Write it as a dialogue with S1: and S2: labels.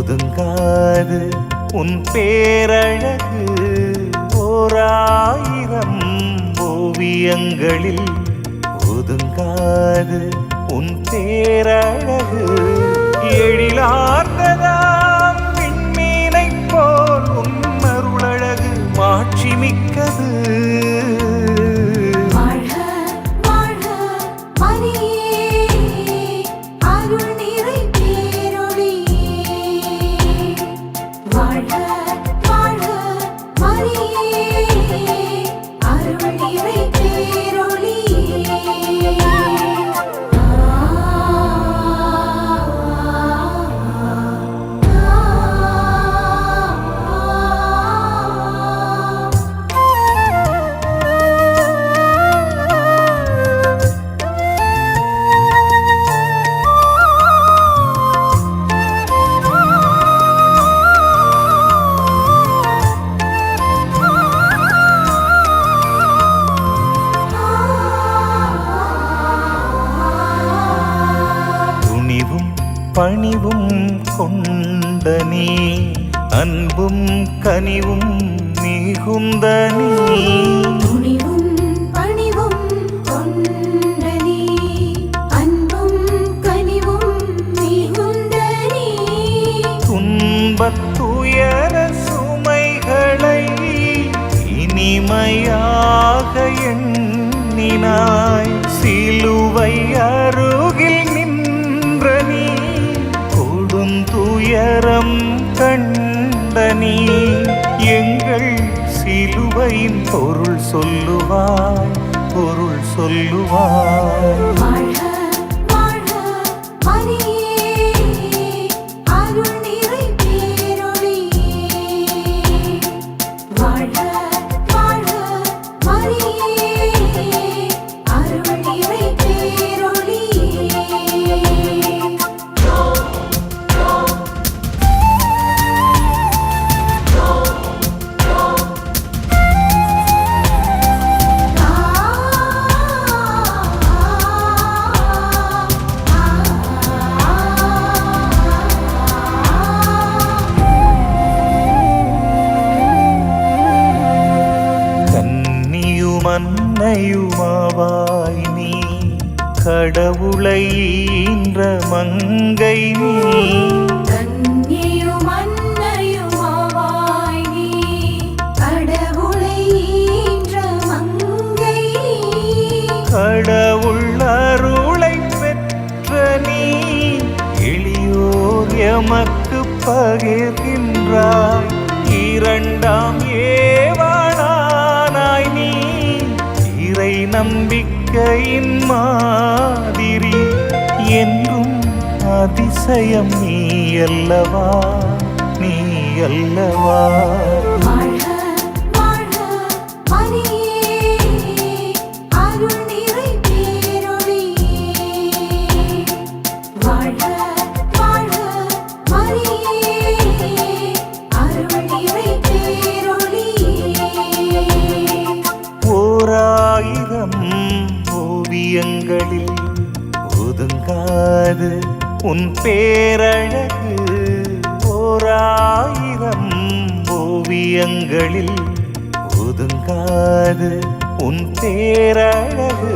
S1: ஒதுங்காது உன் பேரழகு ஓராயிரம் ஓவியங்களில். ஒதுங்காது உன் பேரழகு எழிலார்ந்ததா? அன்பும் கனிவும் மிகுந்த நீ துன்பத் துயர சுமைகளை இனிமையாக எண்ணினாய். எங்கள் சிலுவையின் பொருள் சொல்லுவாய் பொருள் சொல்லுவாய். கன்னியுமன்னையுமாவாய் நீ கடவுளை ஈன்ற மங்கை நீ.
S2: கடவுளை
S1: அருளை பெற்ற நீ எளியோர் எமக்கு பகிர்கின்றாய். இரண்டாம் ஏவானாய் நம்பிக்கையின் மாதிரி என்றும் அதிசயம் நீ அல்லவா? நீ அல்லவா? ஒதுங்காது உன் பேரழகு ஓராயிரம் ஓவியங்களில் ஒதுங்காது. உன் பேரழகு